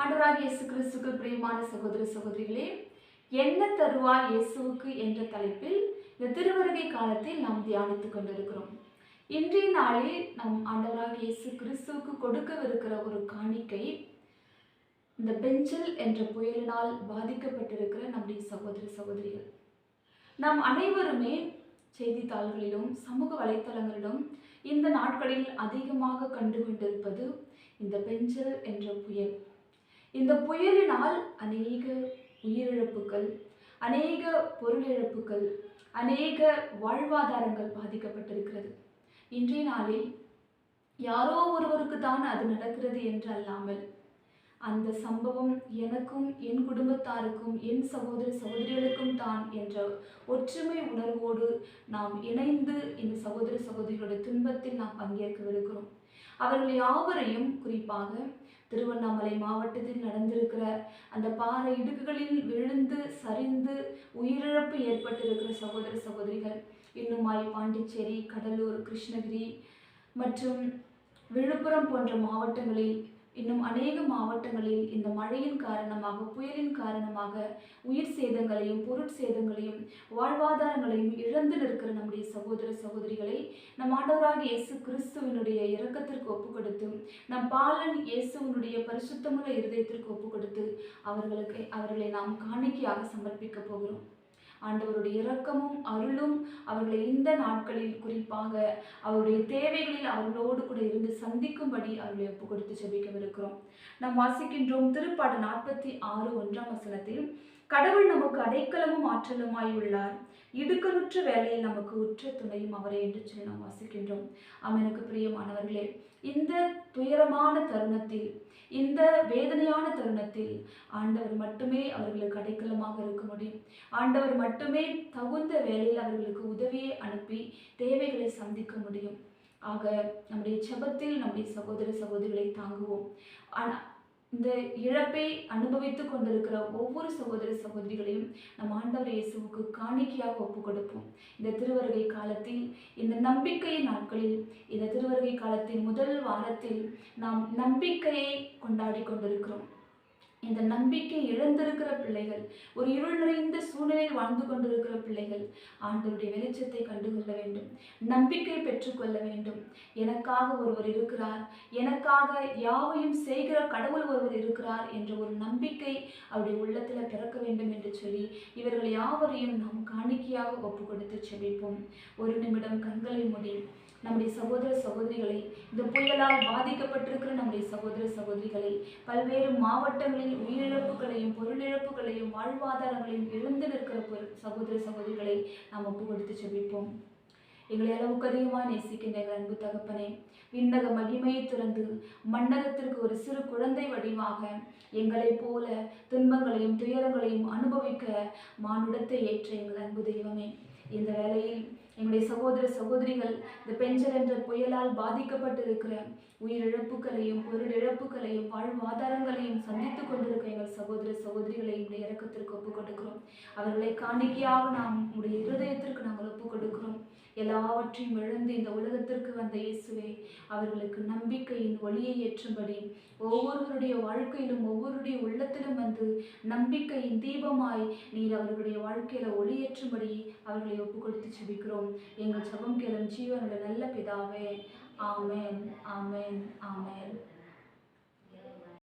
ஆண்டவராக இயேசு கிறிஸ்துக்கு பிரியமான சகோதர சகோதரிகளே என்ன தருவாய் இயேசுவுக்கு என்ற தலைப்பில் இந்த திருவருகை காலத்தில் நாம் தியானித்துக் கொண்டிருக்கிறோம். இன்றைய நாளில் நம் ஆண்டவராக இயேசு கிறிஸ்துவுக்கு கொடுக்கவிருக்கிற ஒரு காணிக்கை இந்த பெஞ்சல் என்ற புயலினால் பாதிக்கப்பட்டிருக்கிற நம்முடைய சகோதர சகோதரிகள். நாம் அனைவருமே செய்தித்தாள்களிலும் சமூக வலைத்தளங்களிலும் இந்த நாட்களில் அதிகமாக கண்டு கொண்டிருப்பது இந்த பெஞ்சல் என்ற புயல். இந்த புயலினால் அநேக உயிரிழப்புகள் அநேக பொருளிழப்புகள் அநேக வாழ்வாதாரங்கள் பாதிக்கப்பட்டிருக்கிறது. இன்றைய நாளில் யாரோ ஒருவருக்கு தான் அது நடக்கிறது என்று அல்லாமல் அந்த சம்பவம் எனக்கும் என் குடும்பத்தாருக்கும் என் சகோதர சகோதரிகளுக்கும் தான் என்ற ஒற்றுமை உணர்வோடு நாம் இணைந்து இந்த சகோதர சகோதரிகளோட துன்பத்தில் நாம் பங்கேற்கவிருக்கிறோம். அவர்கள் யாவரையும் குறிப்பாக திருவண்ணாமலை மாவட்டத்தில் நடந்திருக்கிற அந்த பாறை இடுக்குகளில் விழுந்து சரிந்து உயிரிழப்பு ஏற்பட்டிருக்கிற சகோதர சகோதரிகள் இன்னுமாய் பாண்டிச்சேரி கடலூர் கிருஷ்ணகிரி மற்றும் விழுப்புரம் போன்ற மாவட்டங்களில் இன்னும் அநேக மாவட்டங்களில் இந்த மழையின் காரணமாக புயலின் காரணமாக உயிர் சேதங்களையும் பொருட்சேதங்களையும் வாழ்வாதாரங்களையும் இழந்து நிற்கிற நம்முடைய சகோதர சகோதரிகளை நம் ஆண்டவராக இயேசு கிறிஸ்துவனுடைய இரக்கத்திற்கு ஒப்பு கொடுத்து நம் பாலன் இயேசுவனுடைய பரிசுத்தமுள்ள இருதயத்திற்கு ஒப்பு கொடுத்து அவர்களுக்கு அவர்களை நாம் காணிக்கையாக சமர்ப்பிக்க போகிறோம். ஆண்டவருடைய இரக்கமும் அருளும் அவர்களை இந்த நாட்களில் குறிப்பாக அவருடைய தேவைகளில் அவர்களோடு கூட இருந்து சந்திக்கும்படி அவர்களை ஒப்பு கொடுத்து செபிக்கவிருக்கிறோம். நாம் வாசிக்கின்றோம் திருப்பாடு நாற்பத்தி ஆறு ஒன்றாம் வசனத்தில் கடவுள் நமக்கு அடைக்கலமும் ஆற்றலுமாய் உள்ளார். இடுக்கனுற்ற வேலையில் நமக்கு உற்ற துணையும் அவரே என்று சொல்லி நாம் வாசிக்கின்றோம். அவனுக்கு பிரியமானவர்களே இந்த துயரமான தருணத்தில் இந்த வேதனையான தருணத்தில் ஆண்டவர் மட்டுமே அவர்களுக்கு அடைக்கலமாக இருக்க முடியும். ஆண்டவர் மட்டுமே தகுந்த வேலையில் அவர்களுக்கு உதவியை அனுப்பி தேவைகளை சந்திக்க முடியும். ஆக நம்முடைய செபத்தில் நம்முடைய சகோதர சகோதரிகளை தாங்குவோம். ஆனால் இந்த இழப்பை அனுபவித்து கொண்டிருக்கிற ஒவ்வொரு சகோதர சகோதரிகளையும் நம் ஆண்டவர் இயேசுவுக்கு காணிக்கையாக ஒப்புக் கொடுப்போம் இந்த திருவருகை காலத்தில் இந்த நம்பிக்கை நாட்களில் இந்த திருவருகை காலத்தின் முதல் வாரத்தில் நாம் நம்பிக்கையை கொண்டாடி கொண்டிருக்கிறோம். இந்த நம்பிக்கை இழந்திருக்கிற பிள்ளைகள் ஒரு இருள் நிறைந்த சூழ்நிலையில் வாழ்ந்து கொண்டிருக்கிற பிள்ளைகள் ஆண்டவருடைய வெளிச்சத்தை கண்டுகொள்ள வேண்டும் நம்பிக்கை பெற்றுக்கொள்ள வேண்டும். எனக்காக ஒருவர் இருக்கிறார் எனக்காக யாவையும் செய்கிற கடவுள் ஒருவர் இருக்கிறார் என்ற ஒரு நம்பிக்கை அவருடைய உள்ளத்தில் பிறக்க வேண்டும் என்று சொல்லி இவர்கள் யாவரையும் நாம் காணிக்கையாக ஒப்பு கொடுத்து செபிப்போம். ஒரு நிமிடம் கண்களை முடி நம்முடைய சகோதர சகோதரிகளை இந்த புயலால் பாதிக்கப்பட்டிருக்கிற நம்முடைய சகோதர சகோதரிகளை பல்வேறு மாவட்டங்களில் உயிரிழப்புகளையும் பொருளிழப்புகளையும் வாழ்வாதாரங்களையும் இழந்து நிற்கிற பொரு- சகோதர சகோதரிகளை நாம் ஒப்பு கொடுத்து செபிப்போம். எங்களை அளவுக்கு அதிகமாக நேசிக்கின்ற எங்கள் அன்பு தகப்பனே விண்ணக மகிமையை துறந்து மன்னகத்திற்கு ஒரு சிறு குழந்தை வடிவாக எங்களைப் போல துன்பங்களையும் துயரங்களையும் அனுபவிக்க மானுடத்தை ஏற்ற எங்கள் அன்பு தெய்வமே இந்த வேளையில் எங்களுடைய சகோதர சகோதரிகள் இந்த பெஞ்சல் என்ற புயலால் பாதிக்கப்பட்டிருக்கிற உயிரிழப்புகளையும் பொருளிழப்புகளையும் வாழ்வாதாரங்களையும் சந்தித்துக் கொண்டிருக்கிற எங்கள் சகோதர சகோதரிகளை உடைய இறக்கத்திற்கு ஒப்புக் கொடுக்கிறோம் அவர்களை காணிக்கையாக நாம் உங்களுடைய இருதயத்திற்கு நாங்கள் எல்லாவற்றையும் இழந்து இந்த உலகத்திற்கு வந்த இயேசுவே அவர்களுக்கு நம்பிக்கையின் ஒளியை ஏற்றும்படி ஒவ்வொருவருடைய வாழ்க்கையிலும் ஒவ்வொருடைய உள்ளத்திலும் வந்து நம்பிக்கையின் தீபமாய் நீர் அவர்களுடைய வாழ்க்கையில ஒளியேற்றும்படி அவர்களை ஒப்பு கொடுத்து செபிக்கிறோம். எங்கள் ஜெபம் கேளும் ஜீவனுடைய நல்ல பிதாவே ஆமென் ஆமேன் ஆமேன்.